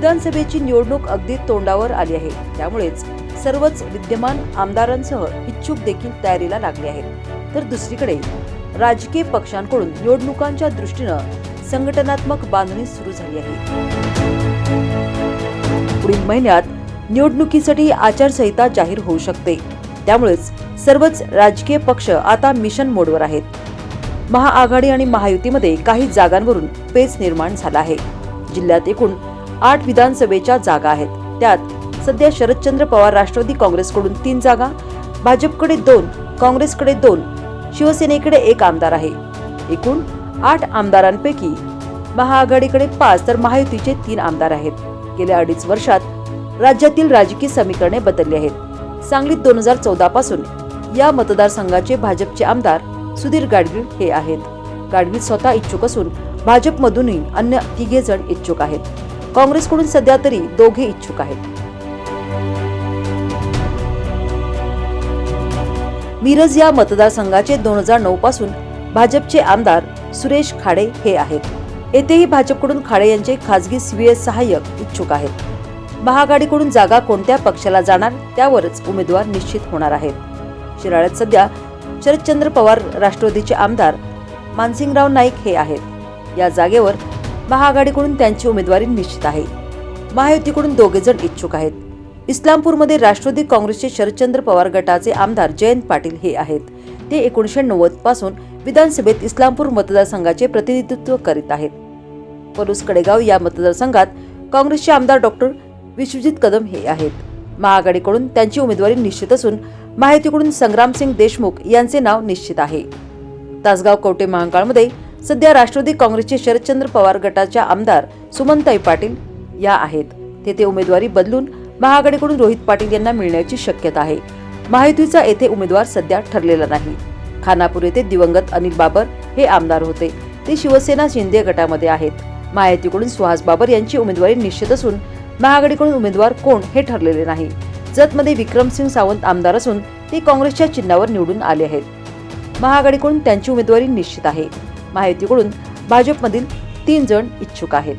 विधानसभेची निवडणूक अगदी तोंडावर आली आहे. त्यामुळेच सर्वच विद्यमान आमदारांसह इच्छुक देखील तयारीला लागले आहेत. तर दुसरीकडे राजकीय पक्षांकडून निवडणुकांच्या दृष्टीनं संघटनात्मक बांधणी सुरू झाली आहे. पुढील महिन्यात निवडणुकीसाठी आचारसंहिता जाहीर होऊ शकते. त्यामुळेच सर्वच राजकीय पक्ष आता मिशन मोडवर आहेत. महाआघाडी आणि महायुतीमध्ये काही जागांवरून पेच निर्माण झाला आहे. जिल्ह्यात एकूण आठ विधानसभेच्या जागा आहेत. त्यात सध्या शरदचंद्र पवार राष्ट्रवादी काँग्रेसकडून तीन जागा भाजपकडे दोन काँग्रेसकडे दोन शिवसेनेकडे एक आमदार आहे. एकूण आठ आमदारांपैकी महाआघाडीकडे पाच तर महायुतीचे तीन आमदार आहेत. गेल्या अडीच वर्षात राज्यातील राजकीय समीकरणे बदलली आहेत. सांगलीत दोन हजार चौदा पासून या मतदारसंघाचे भाजपचे आमदार सुधीर गाडगीळ हे आहेत. गाडगीळ स्वतः इच्छुक असून भाजपमधूनही अन्य तिघे जण इच्छुक आहेत. काँग्रेसकडून सध्या तरी दोघे इच्छुक आहेत. मिरज या मतदारसंघाचे दोन हजार नऊ पासून भाजपचे आमदार सुरेश खाडे हे आहेत. येथेही भाजपकडून खाडे यांचे खासगी स्वीय सहाय्यक इच्छुक आहेत. महाआघाडीकडून जागा कोणत्या पक्षाला जाणार त्यावरच उमेदवार निश्चित होणार आहेत. शिराळ्यात सध्या शरदचंद्र पवार राष्ट्रवादीचे आमदार मानसिंगराव नाईक हे आहेत. या जागेवर महाआघाडीकडून त्यांची उमेदवारी निश्चित आहे. महायुतीकडून दोघे जण इच्छुक आहेत. इस्लामपूरमध्ये राष्ट्रवादी काँग्रेसचे शरदचंद्र पवार गटाचे आमदार जयंत पाटील हे आहेत. ते एकोणीसशे नव्वदपासून विधानसभेत इस्लामपूर मतदारसंघाचे प्रतिनिधित्व करीत आहेत. पलूस कडेगाव या मतदारसंघात काँग्रेसचे आमदार डॉक्टर विश्वजित कदम हे आहेत. महाआघाडीकडून त्यांची उमेदवारी निश्चित असून महायुतीकडून संग्रामसिंग देशमुख यांचे नाव निश्चित आहे. तासगाव कवटे महांकाळमध्ये सध्या राष्ट्रवादी काँग्रेसचे शरदचंद्र पवार गटाच्या आमदार सुमनताई पाटील या आहेत. तेथे उमेदवारी बदलून महाआघाडीकडून रोहित पाटील यांना मिळण्याची शक्यता आहे. महायुतीचा येथे उमेदवार सध्या ठरलेला नाही. खानापूर येथे दिवंगत अनिल बाबर हे आमदार होते. ते शिवसेना शिंदे गटामध्ये आहेत. महायुतीकडून सुहास बाबर यांची उमेदवारी निश्चित असून महाआघाडीकडून उमेदवार कोण हे ठरलेले नाही. जतमध्ये विक्रमसिंग सावंत आमदार असून ते काँग्रेसच्या चिन्हावर निवडून आले आहेत. महाआघाडीकडून त्यांची उमेदवारी निश्चित आहे. महायुतीकडून भाजपमधील तीन जण इच्छुक आहेत.